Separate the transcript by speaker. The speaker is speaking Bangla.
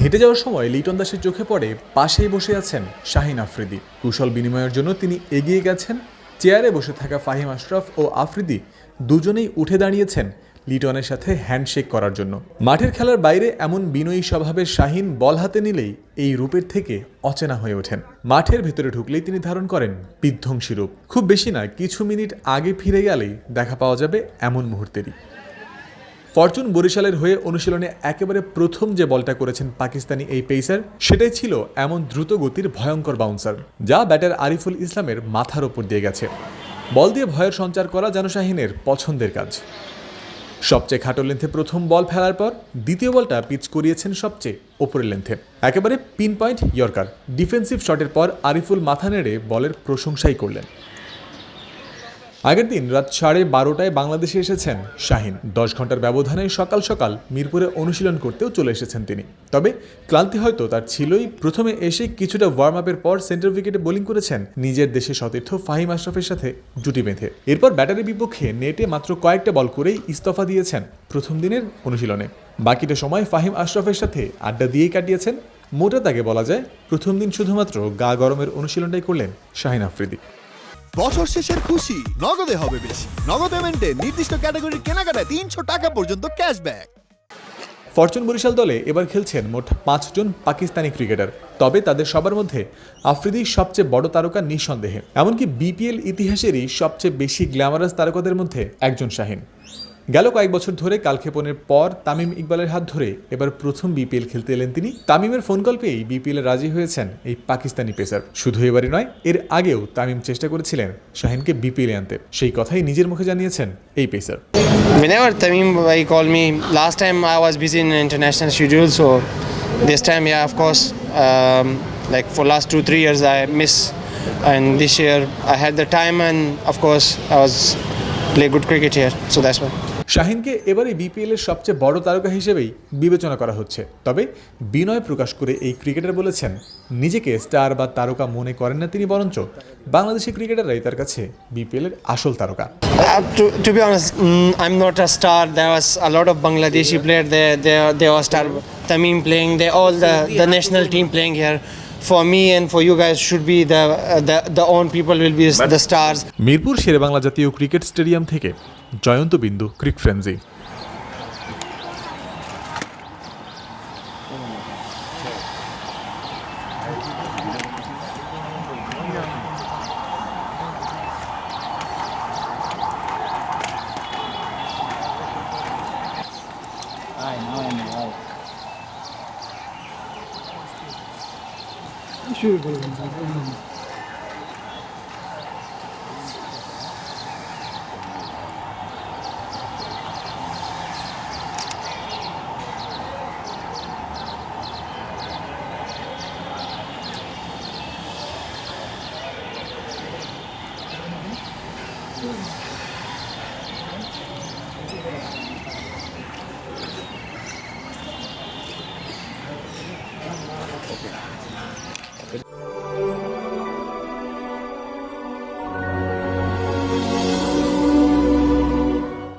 Speaker 1: হেঁটে যাওয়ার সময় লিটন দাসের চোখে পড়ে, পাশেই বসে আছেন শাহিন আফ্রিদি। কুশল বিনিময়ের জন্য তিনি এগিয়ে গেছেন। চেয়ারে বসে থাকা ফাহিম আশরাফ ও আফ্রিদি দুজনেই উঠে দাঁড়িয়েছেন লিটনের সাথে হ্যান্ডশেক করার জন্য। মাঠের খেলার বাইরে এমন বিনয়ী স্বভাবের শাহিন বল হাতে নিলেই এই রূপের থেকে অচেনা হয়ে ওঠেন। মাঠের ভেতরে ঢুকলেই তিনি ধারণ করেন বিধ্বংসী রূপ। খুব বেশি না কিছু মিনিট আগে ফিরে গেলেই দেখা পাওয়া যাবে এমন মুহূর্তেরই। ফরচুন বরিশালের হয়ে অনুশীলনে একেবারে প্রথম যে বলটা করেছেন পাকিস্তানি এই পেসার, সেটাই ছিল এমন দ্রুত গতির ভয়ঙ্কর বাউন্সার যা ব্যাটার আরিফুল ইসলামের মাথার ওপর দিয়ে গেছে। বল দিয়ে ভয়ের সঞ্চার করা যেন শাহিনের পছন্দের কাজ। সবচেয়ে খাটো লেন্থে প্রথম বল ফেলার পর, দ্বিতীয় বলটা পিচ করিয়েছেন সবচেয়ে ওপরের লেন্থে। একেবারে পিন পয়েন্ট ইয়র্কার। ডিফেন্সিভ শটের পর আরিফুল মাথা নেড়ে বলের প্রশংসাই করলেন। আগের দিন রাত সাড়ে বারোটায় বাংলাদেশে এসেছেন শাহিন। দশ ঘণ্টার ব্যবধানে সকাল সকাল মিরপুরে অনুশীলন করতেও চলে এসেছেন তিনি। তবে ক্লান্তি হয়তো তার ছিলই। প্রথমে এসে কিছুটা ওয়ার্ম আপের পর সেন্টার উইকেটে বোলিং করেছেন। নিজের দেশে সতীর্থ ফাহিম আশরাফের সাথে জুটি বেঁধে। এরপর ব্যাটারের বিপক্ষে নেটে মাত্র কয়েকটা বল করেই ইস্তফা দিয়েছেন প্রথম দিনের অনুশীলনে। বাকিটা সময় ফাহিম আশরাফের সাথে আড্ডা দিয়েই কাটিয়েছেন। মোটা তাকে বলা যায়, প্রথম দিন শুধুমাত্র গা গরমের অনুশীলনটাই করলেন শাহিন আফ্রিদি।
Speaker 2: বছর শেষের খুশি। নগদে হবে বেশি। নগদ পেমেন্টে নির্দিষ্ট ক্যাটাগরির কেনাকাটায় তিনশো টাকা পর্যন্ত ক্যাশব্যাক
Speaker 1: ফরচুন বরিশাল দলে এবার খেলছেন মোট পাঁচজন পাকিস্তানি ক্রিকেটার। তবে তাদের সবার মধ্যে আফ্রিদি সবচেয়ে বড় তারকা নিঃসন্দেহে। এমনকি বিপিএল ইতিহাসেরই সবচেয়ে বেশি গ্ল্যামারাস তারকাদের মধ্যে একজন শাহিন। গেল কয়েক বছর ধরে কালক্ষেপণের পর তামিম ইকবালের হাত ধরে এবার প্রথম বিপিএল খেলতে এলেন তিনি তামিমের ফোন কল পেয়েই বিপিএল রাজি হয়েছেন এই পাকিস্তানি পেসার শুধু এবারই নয় এর আগেও তামিম চেষ্টা করেছিলেন শাহিনকে বিপিএল আনতে সেই কথাই নিজের মুখে জানিয়েছেন এই pacer
Speaker 3: Whenever Tamim Bhai called me, last time I was busy in international schedule, so this time, yeah, of course, um, like for last two three years I miss, and this year I had the time, and of course I was play good cricket here, so that's why.
Speaker 1: শাহিনকে এবারে বিপিএলের সবচেয়ে বড় তারকা হিসেবেই বিবেচনা করা হচ্ছে। তবে বিনয় প্রকাশ করে এই ক্রিকেটার বলেছেন, নিজেকে স্টার বা তারকা মনে করেন না তিনি, বরঞ্চ বাংলাদেশের ক্রিকেটাররাই তার কাছে বিপিএলের আসল তারকা।
Speaker 3: I am not a star there was a of Bangladeshi player they they they star Tamim playing they all the the national team playing here for me and for you guys should be the the, the own people will be the stars mirpur
Speaker 1: Mirpur bangla jatiyo cricket stadium theke jayanto bindu cricket frenzy 수요일 보러 간다.